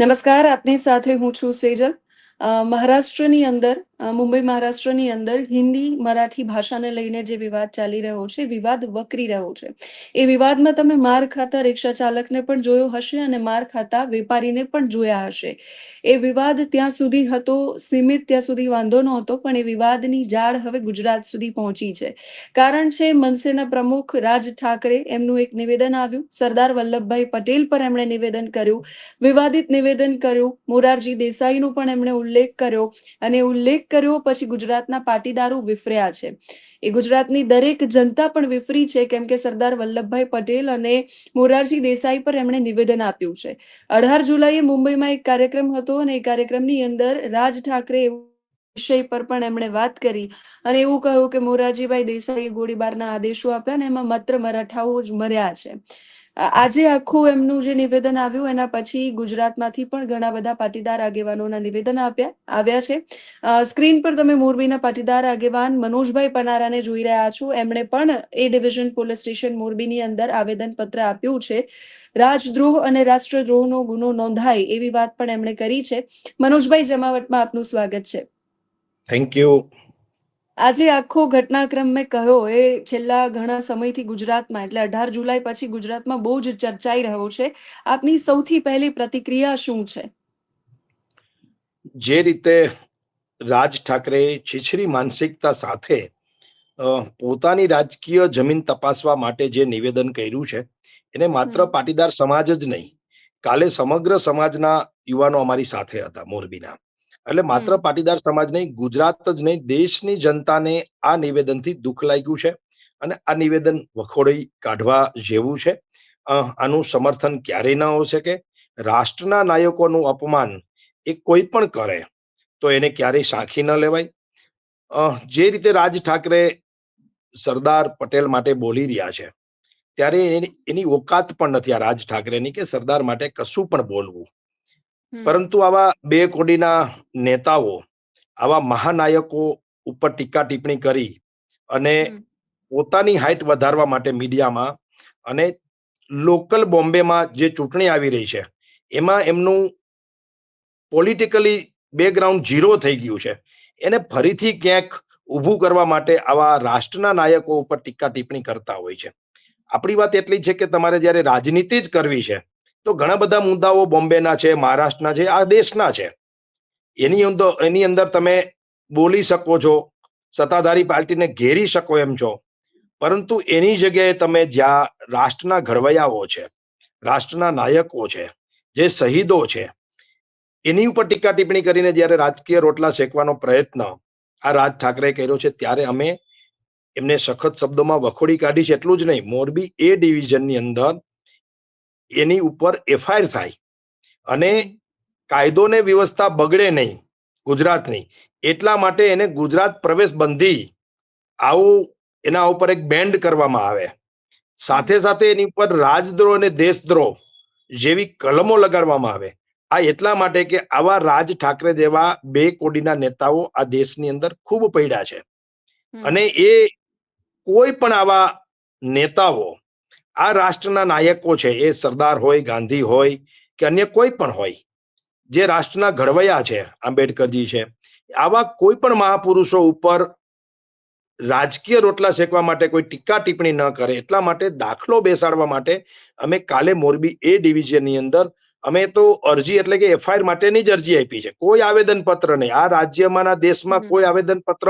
નમસ્કાર આપની સાથે હું છું સેજલ. મહારાષ્ટ્રની અંદર મુંબઈ મહારાષ્ટ્રની અંદર હિન્દી, મરાઠી ભાષાને લઈને જે વિવાદ ચાલી રહ્યો છે, વિવાદ વકરી રહ્યો છે. એ વિવાદમાં તમે માર ખાતા રિક્ષા ચાલકને પણ જોયો હશે અને માર ખાતા વેપારીને પણ જોયા હશે. એ વિવાદ ત્યાં સુધી હતો, સીમિત ત્યાં સુધી વાંધો નહોતો, પણ એ વિવાદની જાળ હવે ગુજરાત સુધી પહોંચી છે. કારણ છે, મનસેના પ્રમુખ રાજ ઠાકરે એમનું એક નિવેદન આવ્યું. સરદાર વલ્લભભાઈ પટેલ પર એમણે નિવેદન કર્યું. વિવાદિત નિવેદન કર્યું. મોરારજી દેસાઈનો પણ એમણે ઉલ્લેખ કર્યો. અને ઉલ્લેખ કર્યો, પછી ગુજરાતના પાટીદારો વિફર્યા છે. એ ગુજરાતની દરેક જનતા પણ વિફરી છે, કેમ કે સરદાર વલ્લભભાઈ પટેલ અને મોરારજી દેસાઈ પર એમણે નિવેદન આપ્યું છે. અઢાર જુલાઈએ મુંબઈમાં એક કાર્યક્રમ હતો અને એ કાર્યક્રમની અંદર રાજ ઠાકરે એવું વિષય પર પણ એમણે વાત કરી અને એવું કહ્યું કે મોરારજીભાઈ દેસાઈએ ગોળીબારના આદેશો આપ્યા અને એમાં માત્ર મરાઠાઓ જ મર્યા છે. આજે આખું એમનું જે નિવેદન આવ્યું, એના પછી ગુજરાતમાંથી પણ ઘણા બધા પાટીદાર આગેવાનોના નિવેદન આપ્યા, આવ્યા છે. સ્ક્રીન પર તમે મોરબીના પાટીદાર આગેવાન મનોજભાઈ પનારાને જોઈ રહ્યા છો. એમણે પણ એ ડિવિઝન પોલીસ સ્ટેશન મોરબીની અંદર આવેદન પત્ર આપ્યું છે. રાજદ્રોહ અને રાષ્ટ્રદ્રોહનો ગુનો નોંધાય એવી વાત પણ એમણે કરી છે. મનોજભાઈ, જમાવટમાં આપનું સ્વાગત છે. થેન્ક યુ આજે આખો ઘટનાક્રમ મેં કહ્યો એ છેલ્લા ઘણા સમયથી ગુજરાતમાં એટલે અઢાર જુલાઈ પછી ગુજરાતમાં બહુ જ ચર્ચાઈ રહ્યો છે. આપની સૌથી પહેલી પ્રતિક્રિયા શું છે? જે રીતે રાજ ઠાકરે છીછરી માનસિકતા સાથે પોતાની રાજકીય જમીન તપાસવા માટે જે નિવેદન કર્યું છે એને માત્ર પાટીદાર સમાજ જ નહીં કાલે સમગ્ર સમાજના યુવાનો અમારી સાથે હતા મોરબીના. એટલે માત્ર પાટીદાર સમાજ નહીં ગુજરાત જ નહીં દેશની જનતાને આ નિવેદનથી દુઃખ લાગ્યું છે અને આ નિવેદન વખોડી કાઢવા જેવું છે. આનું સમર્થન ક્યારેય ન હોઈ શકે. રાષ્ટ્રના નાયકોનું અપમાન એ કોઈ પણ કરે તો એને ક્યારેય સાખી ન લેવાય. જે રીતે રાજ ઠાકરે સરદાર પટેલ માટે બોલી રહ્યા છે ત્યારે એની ઓકાત પણ નથી આ રાજ ઠાકરેની કે સરદાર માટે કશું પણ બોલવું. પરંતુ આવા બે કોડીના નેતાઓ આવા મહાનાયકો ઉપર ટીકા ટિપ્પણી કરી અને પોતાની હાઈટ વધારવા માટે મીડિયામાં અને લોકલ બોમ્બેમાં જે ચૂંટણી આવી રહી છે એમાં એમનું પોલિટિકલી બેકગ્રાઉન્ડ ઝીરો થઈ ગયું છે. એને ફરીથી ક્યાંક ઊભું કરવા માટે આવા રાષ્ટ્રના નાયકો ઉપર ટીકા ટિપ્પણી કરતા હોય છે. આપણી વાત એટલી છે કે તમારે જ્યારે રાજનીતિ જ કરવી છે તો ઘણા બધા મુદ્દાઓ બોમ્બેના છે, મહારાષ્ટ્રના છે, આ દેશના છે. એની અંદર એની અંદર તમે બોલી શકો છો, સત્તાધારી પાર્ટીને ઘેરી શકો એમ છો. પરંતુ એની જગ્યાએ તમે જ્યાં રાષ્ટ્રના ઘડવૈયાઓ છે, રાષ્ટ્રના નાયકો છે, જે શહીદો છે, એની ઉપર ટીકા ટિપ્પણી કરીને જ્યારે રાજકીય રોટલા શેકવાનો પ્રયત્ન આ રાજ ઠાકરે કર્યો છે, ત્યારે અમે એમને સખત શબ્દોમાં વખોડી કાઢી છે, એટલું જ નહીં, મોરબી એ ડિવિઝનની અંદર એની ઉપર એફઆઈઆર થાય. અને કાયદો ને વ્યવસ્થા બગડે નહીં ગુજરાતની એટલા માટે એને ગુજરાત પ્રવેશ બંધી આવું એના ઉપર એક બેન્ડ કરવામાં આવે. સાથે સાથે એની ઉપર રાજદ્રોહ અને દેશદ્રોહ જેવી કલમો લગાડવામાં આવે. આ એટલા માટે કે આવા રાજ ઠાકરે જેવા બે કોડીના નેતાઓ આ દેશની અંદર ખૂબ પડ્યા છે. અને એ કોઈ પણ આવા નેતાઓ આ રાષ્ટ્રના નાયકો છે એ સરદાર હોય ગાંધી હોય કે અન્ય કોઈ પણ હોય જે રાષ્ટ્રના ઘડવૈયા છે આંબેડકરજી છે આવા કોઈ પણ મહાપુરુષો ઉપર રાજકીય રોટલા શેકવા માટે કોઈ ટીકા ટિપ્પણી ન કરે એટલા માટે દાખલો બેસાડવા માટે અમે કાલે મોરબી એ ડિવિઝનની અંદર અમે તો અરજી એટલે કે એફઆઈઆર માટેની જ અરજી આપી છે. કોઈ આવેદન પત્ર નહીં. આ રાજ્યમાંના દેશમાં કોઈ આવેદન પત્ર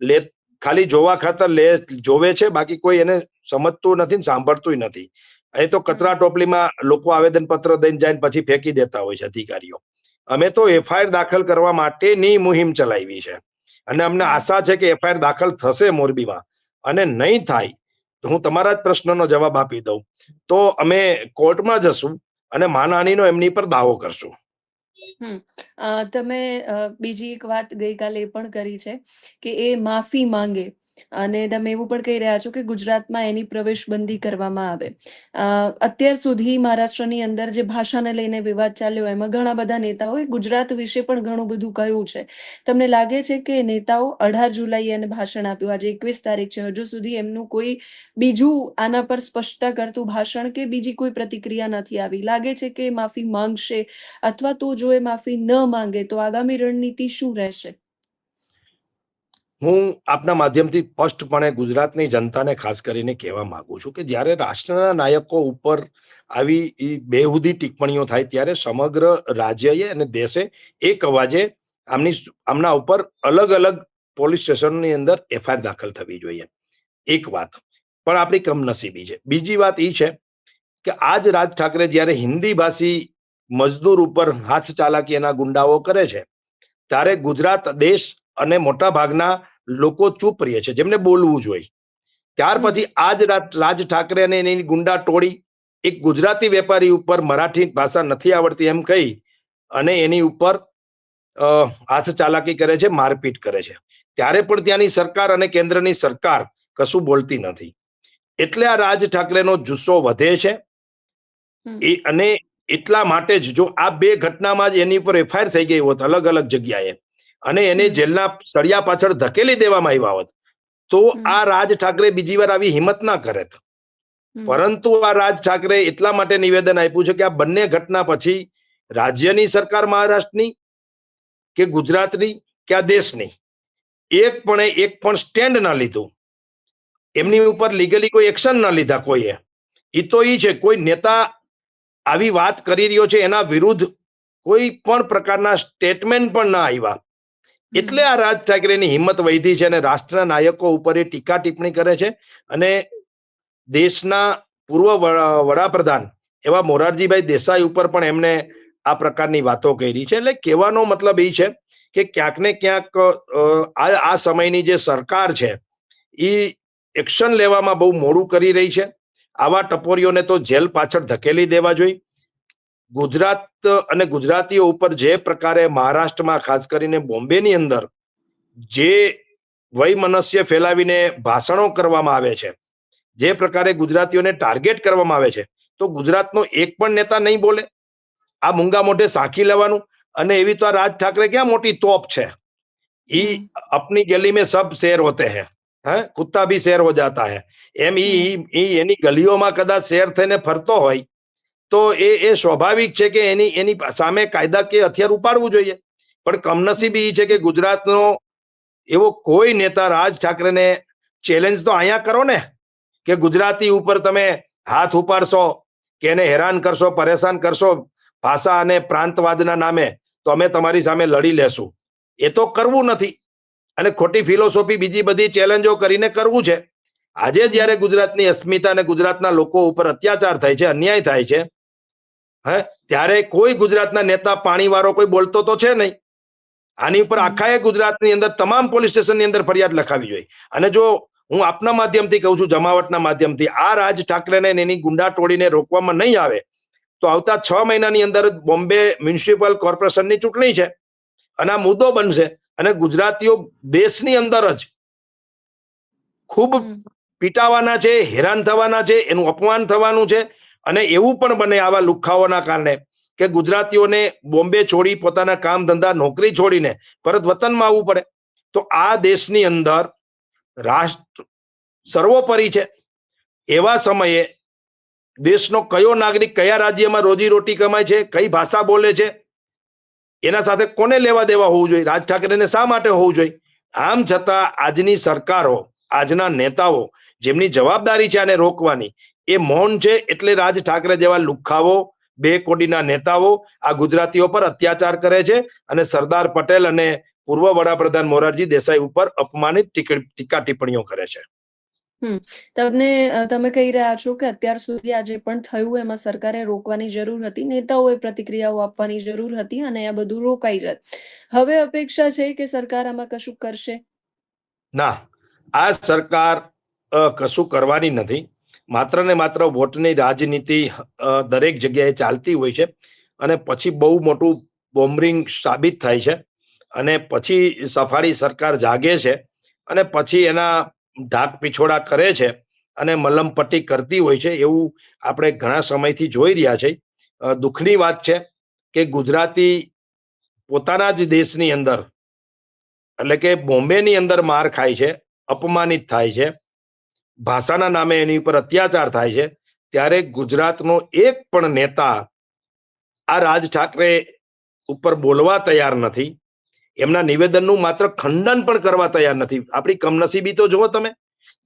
લે ખાલી જોવા ખાતર લે જોવે છે બાકી કોઈ એને સમજતું નથી ને સાંભળતું નથી. એ તો કચરા ટોપલીમાં લોકો આવેદન પત્ર દઈને જાય પછી ફેંકી દેતા હોય છે અધિકારીઓ. અમે તો એફઆઈઆર દાખલ કરવા માટેની મુહિમ ચલાવી છે. અને અમને આશા છે કે એફઆઈઆર દાખલ થશે મોરબીમાં. અને નહીં થાય તો હું તમારા જ પ્રશ્નનો જવાબ આપી દઉં. તો અમે કોર્ટમાં જશું અને માનહાનીનો એમની પર દાવો કરશું. હમ. તમે બીજી એક વાત ગઈકાલે એ પણ કરી છે કે એ માફી માંગે અને તમે એવું પણ કહી રહ્યા છો કે ગુજરાતમાં એની પ્રવેશબંધી કરવામાં આવે. અત્યાર સુધી મહારાષ્ટ્રની અંદર જે ભાષાને લઈને વિવાદ ચાલ્યો, એમાં ઘણા બધા નેતાઓએ ગુજરાત વિશે પણ ઘણું બધું કહ્યું છે. તમને લાગે છે કે નેતાઓ અઢાર જુલાઈએ એને ભાષણ આપ્યું? આજે એકવીસ તારીખ છે. હજુ સુધી એમનું કોઈ બીજું આના પર સ્પષ્ટતા કરતું ભાષણ કે બીજી કોઈ પ્રતિક્રિયા નથી આવી? લાગે છે કે માફી માંગશે? અથવા તો જો એ માફી ન માંગે, તો આગામી રણનીતિ શું રહેશે? હું આપના માધ્યમથી સ્પષ્ટપણે ગુજરાતની જનતાને ખાસ કરીને કહેવા માંગુ છું કે જ્યારે રાષ્ટ્રના નાયકો ઉપર આવી બેહુદી ટિપ્પણીઓ થાય ત્યારે સમગ્ર રાજ્યએ અને દેશે એક અવાજે આમની આમના ઉપર અલગ અલગ પોલીસ સ્ટેશનની અંદર એફઆઈઆર દાખલ થવી જોઈએ. એક વાત. પણ આપણી કમનસીબી છે. બીજી વાત એ છે કે આજ રાજ ઠાકરે જ્યારે હિન્દી ભાષી મજદૂર ઉપર હાથ ચાલાકી એના ગુંડાઓ કરે છે, ત્યારે ગુજરાત દેશ અને મોટા ભાગના લોકો ચૂપ રહે છે જેમને બોલવું જોઈએ ત્યાર પછી આજ રાજ રાજ ઠાકરે અને એની ગુંડા ટોળી એક ગુજરાતી વેપારી ઉપર મરાઠી ભાષા નથી આવડતી એમ કહી અને એની ઉપર હાથ ચાલાકી કરે છે મારપીટ કરે છે. ત્યારે પણ ત્યાંની સરકાર અને કેન્દ્રની સરકાર કશું બોલતી નથી. એટલે આ રાજ ઠાકરેનો જુસ્સો વધે છે. એ અને એટલા માટે જ જો આ બે ઘટનામાં જ એની ઉપર એફઆઈઆર થઈ ગઈ હોત અલગ અલગ જગ્યાએ અને એને જેલના સળિયા પાછળ ધકેલી દેવામાં આવ્યા હોત તો આ રાજ ઠાકરે બીજી વાર આવી હિંમત ના કરે પરંતુ આ રાજ ઠાકરે એટલા માટે નિવેદન આપ્યું છે કે આ બંને ઘટના પછી રાજ્યની સરકાર મહારાષ્ટ્રની કે ગુજરાતની કે આ દેશની એક પણ એક પણ સ્ટેન્ડ ના લીધું. એમની ઉપર લીગલી કોઈ એક્શન ના લીધા કોઈએ. એ તો એ છે કોઈ નેતા આવી વાત કરી રહ્યો છે એના વિરુદ્ધ કોઈ પણ પ્રકારના સ્ટેટમેન્ટ પણ ના આવ્યા એટલે આ રાજ ઠાકરેની હિંમત વધી છે અને રાષ્ટ્રના નાયકો ઉપર એ ટીકા ટિપ્પણી કરે છે અને દેશના પૂર્વ વડાપ્રધાન એવા મોરારજીભાઈ દેસાઈ ઉપર પણ એમને આ પ્રકારની વાતો કરી છે. એટલે કહેવાનો મતલબ એ છે કે ક્યાંક ને ક્યાંક આ આ સમયની જે સરકાર છે એ એક્શન લેવામાં બહુ મોડું કરી રહી છે. આવા ટપોરીઓને તો જેલ પાછળ ધકેલી દેવા જોઈએ. ગુજરાત અને ગુજરાતીઓ ઉપર જે પ્રકારે મહારાષ્ટ્રમાં ખાસ કરીને બોમ્બેની અંદર જે વયમનસ્ય ફેલાવીને ભાષણો કરવામાં આવે છે જે પ્રકારે ગુજરાતીઓને ટાર્ગેટ કરવામાં આવે છે તો ગુજરાતનો એક પણ નેતા નહીં બોલે. આ મૂંગા મોઢે સાંકી લેવાનું અને એવી તો આ રાજ ઠાકરે ક્યાં મોટી તોપ છે? ઈ અપની ગલી મેં સબ શેર હોતે હે હે? કુત્તા ભી શેર હો જાતા હે. એમ ઈ એની ગલીઓમાં કદાચ શેર થઈને ફરતો હોય તો એ એ સ્વાભાવિક છે કે એની એની સામે કાયદાકીય હથિયાર ઉપાડવું જોઈએ. પણ કમનસીબી એ છે કે ગુજરાતનો એવો કોઈ નેતા રાજ ઠાકરેને ચેલેન્જ તો અહીંયા કરો ને, કે ગુજરાતી ઉપર તમે હાથ ઉપાડશો, કે એને હેરાન કરશો, પરેશાન કરશો, ભાષા અને પ્રાંતવાદના નામે, તો અમે તમારી સામે લડી લેશું. એ તો કરવું નથી. અને ખોટી ફિલોસોફી બીજી બધી ચેલેન્જો કરીને કરવું છે. આજે જ્યારે ગુજરાતની અસ્મિતા અને ગુજરાતના લોકો ઉપર અત્યાચાર થાય છે, અન્યાય થાય છે હે? ત્યારે કોઈ ગુજરાતના નેતા પાણીવાળો કોઈ બોલતો તો છે નહીં. આની ઉપર. આખા ગુજરાતની અંદર તમામ પોલીસ સ્ટેશનની અંદર ફરિયાદ લખાવી જોઈએ. અને જો હું આપના માધ્યમથી કહું છું જમાવટના માધ્યમથી આ રાજ ઠાકરેને ને એની ગુંડા ટોળીને રોકવામાં નહીં આવે તો આવતા છ મહિનાની અંદર બોમ્બે મ્યુનિસિપલ કોર્પોરેશનની ચૂંટણી છે. અને આ મુદ્દો બનશે. અને ગુજરાતીઓ દેશની અંદર જ ખૂબ પીટાવાના છે હેરાન થવાના છે એનું અપમાન થવાનું છે. અને એવું પણ બને આવા લુખાઓના કારણે કે ગુજરાતીઓને બોમ્બે છોડી પોતાના કામ ધંધા નોકરી છોડીને પરત વતનમાં આવવું પડે. તો આ દેશની અંદર રાષ્ટ્ર સર્વોપરી છે. એવા સમયે દેશનો કયો નાગરિક કયા રાજ્યમાં રોજી રોટી કમાય છે, કઈ ભાષા બોલે છે, એના સાથે કોને લેવા દેવા હોવું જોઈએ, રાજ ઠાકરેને શા માટે હોવું જોઈએ? આમ છતાં આજની સરકારો, આજના નેતાઓ જેમની જવાબદારી છે આને રોકવાની એ મૌન છે એટલે રાજ ઠાકરે જેવા લુખાવો બે કોડીના નેતાઓ આ ગુજરાતીઓ પર અત્યાચાર કરે છે અને સરદાર પટેલ અને પૂર્વ વડાપ્રધાન મોરારજી દેસાઈ ઉપર અપમાનિત ટીકા ટિપ્પણીઓ કરે છે. તમને તમે કહી રહ્યા છો કે અત્યાર સુધી આ જે પણ થયું એમાં સરકારે રોકવાની જરૂર હતી નેતાઓએ પ્રતિક્રિયાઓ આપવાની જરૂર હતી અને આ બધું રોકાઈ જત હવે અપેક્ષા છે કે સરકાર આમાં કશું કરશે? ના. આ સરકાર કશું કરવાની નથી. માત્ર ને માત્ર વોટની રાજનીતિ દરેક જગ્યાએ ચાલતી હોય છે અને પછી બહુ મોટું બોમ્બરિંગ સાબિત થાય છે અને પછી સફાળી સરકાર જાગે છે અને પછી એના ઢાક પીછોડા કરે છે અને મલમપટ્ટી કરતી હોય છે એવું આપણે ઘણા સમયથી જોઈ રહ્યા છે. દુઃખની વાત છે કે ગુજરાતી પોતાના જ દેશની અંદર એટલે કે બોમ્બેની અંદર માર ખાય છે, અપમાનિત થાય છે ભાષાના નામે એની ઉપર અત્યાચાર થાય છે, ત્યારે ગુજરાતનો એક પણ નેતા આ રાજ ઠાકરે ઉપર બોલવા તૈયાર નથી. એમના નિવેદનનું માત્ર ખંડન પણ કરવા તૈયાર નથી. આપણી કમનસીબી તો જુઓ તમે,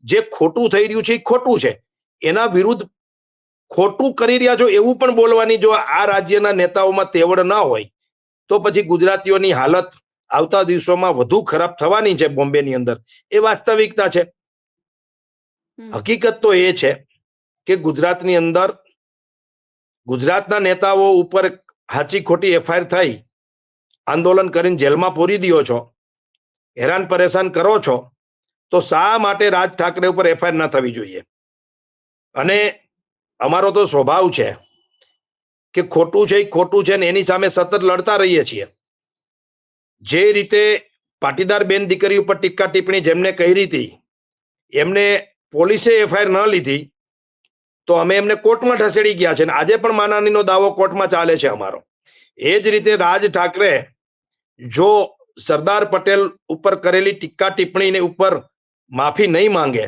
જે ખોટું થઈ રહ્યું છે એ ખોટું છે. એના વિરુદ્ધ ખોટું કરી રહ્યા છો એવું પણ બોલવાની જો આ રાજ્યના નેતાઓમાં તેવડ ના હોય, તો પછી ગુજરાતીઓની હાલત આવતા દિવસોમાં વધુ ખરાબ થવાની છે બોમ્બેની અંદર. એ વાસ્તવિકતા છે. હકીકત તો એ છે કે ગુજરાતની અંદર ગુજરાતના નેતાઓ ઉપર હાચી ખોટી એફઆઈઆર થઈ, આંદોલન કરીને જેલમાં પૂરી દો છો, હેરાન પરેશાન કરો છો, તો શા માટે રાજ ઠાકરે ઉપર એફઆઈઆર ના થવી જોઈએ? અને અમારો તો સ્વભાવ છે કે ખોટું છે ખોટું છે ને એની સામે સતત લડતા રહીએ છીએ. જે રીતે પાટીદાર બેન દીકરી ઉપર ટીકા ટિપ્પણી જેમને કરી હતી, એમને પોલીસે એફઆઈઆર ન લીધી, તો અમે એમને કોર્ટમાં ઠસેડી ગયા છે અને આજે પણ માનાનીનો દાવો કોર્ટમાં ચાલે છે અમારો. એ જ રીતે રાજ ઠાકરે જો સરદાર પટેલ ઉપર કરેલી ટીકા ટિપ્પણીને ઉપર માફી નહીં માંગે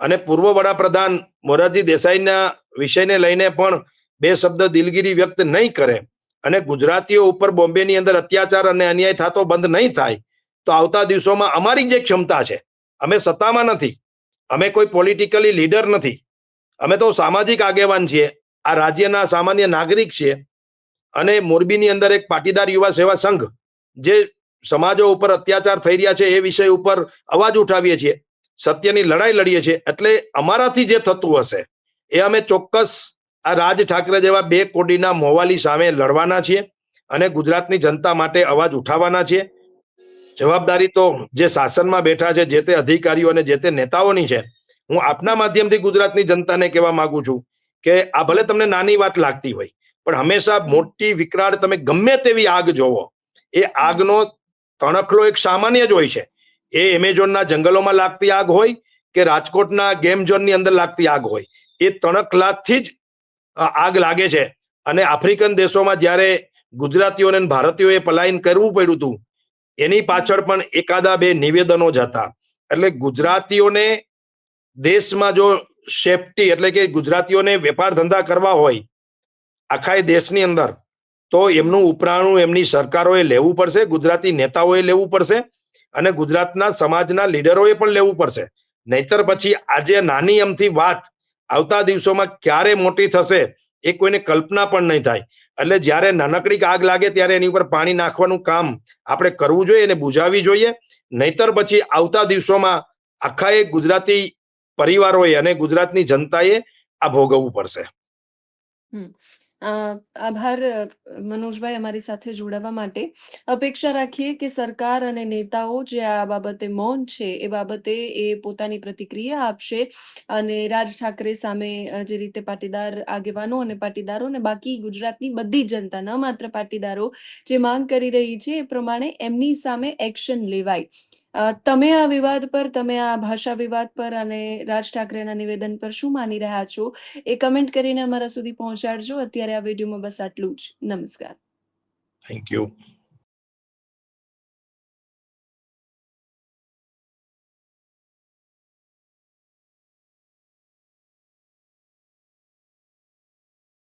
અને પૂર્વ વડાપ્રધાન મોરારજી દેસાઈના વિષયને લઈને પણ બે શબ્દ દિલગીરી વ્યક્ત નહીં કરે અને ગુજરાતીઓ ઉપર બોમ્બેની અંદર અત્યાચાર અને અન્યાય થતો બંધ નહીં થાય, તો આવતા દિવસોમાં અમારી જે ક્ષમતા છે, અમે સત્તામાં નથી. અમે કોઈ પોલિટિકલી લીડર નથી. અમે તો સામાજિક આગેવાન છીએ. આ રાજ્યના સામાન્ય નાગરિક છીએ. અને મોરબીની અંદર એક પાટીદાર યુવા સેવા સંઘ, જે સમાજો ઉપર અત્યાચાર થઈ રહ્યા છે એ વિષય ઉપર અવાજ ઉઠાવીએ છીએ. સત્યની લડાઈ લડીએ છીએ. એટલે અમારાથી જે થતું હશે, એ અમે ચોક્કસ આ રાજ ઠાકરે જેવા બે કોડીના મોવાલી સામે લડવાના છીએ અને ગુજરાતની જનતા માટે અવાજ ઉઠાવવાના છીએ. જવાબદારી તો જે શાસનમાં બેઠા છે, જે તે અધિકારીઓ અને જે તે નેતાઓની છે, હું આપના માધ્યમથી ગુજરાતની જનતાને કહેવા માંગુ છું કે આ ભલે તમને નાની વાત લાગતી હોય, પણ હંમેશા મોટી વિકરાળ તમે ગમે તેવી આગ જોવો. એ આગનો તણખલો એક સામાન્ય જ હોય છે. એ એમેઝોનના જંગલોમાં લાગતી આગ હોય કે રાજકોટના ગેમ ઝોનની અંદર લાગતી આગ હોય. એ તણખલાથી જ આગ લાગે છે. અને આફ્રિકન દેશોમાં જ્યારે ગુજરાતીઓને ભારતીયોએ પલાયન કરવું પડ્યું હતું એની પાછળ પણ એકાદા બે નિવેદનો જ હતા. એટલે ગુજરાતીઓને દેશમાં જો સેફટી એટલે કે ગુજરાતીઓને વેપાર ધંધા કરવા હોય આખા દેશની અંદર, તો એમનું ઉપરાણું એમની સરકારોએ લેવું પડશે, ગુજરાતી નેતાઓએ લેવું પડશે અને ગુજરાતના સમાજના લીડરોએ પણ લેવું પડશે. નહીતર પછી આજે નાની અમથી વાત આવતા દિવસોમાં ક્યારે મોટી થશે એ કોઈને કલ્પના પણ નહીં થાય. એટલે જ્યારે નાનકડી આગ લાગે ત્યારે એની ઉપર પાણી નાખવાનું કામ આપણે કરવું જોઈએ અને બુઝાવી જોઈએ. નહીતર પછી આવતા દિવસોમાં આખા એ ગુજરાતી પરિવારોએ અને ગુજરાતની જનતાએ આ ભોગવવું પડશે. આભાર, મનોજભાઈ અમારી સાથે જોડાવા માટે. અપેક્ષા રાખીએ કે સરકાર અને નેતાઓ જે આ બાબતે મૌન છે, એ બાબતે એ પોતાની પ્રતિક્રિયા આપશે અને રાજ ઠાકરે સામે જે રીતે પાટીદાર આગેવાનો અને પાટીદારો અને બાકી ગુજરાતની બધી જનતા, ન માત્ર પાટીદારો, જે માંગ કરી રહી છે એ પ્રમાણે એમની સામે એક્શન લેવાય. તમે આ વિવાદ પર, તમે આ ભાષા વિવાદ પર અને રાજ ઠાકરેના નિવેદન પર શું માની રહ્યા છો? એ કમેન્ટ કરીને અમારા સુધી પહોંચાડજો. અત્યારે આ વિડીયોમાં બસ આટલું જ. નમસ્કાર. Thank you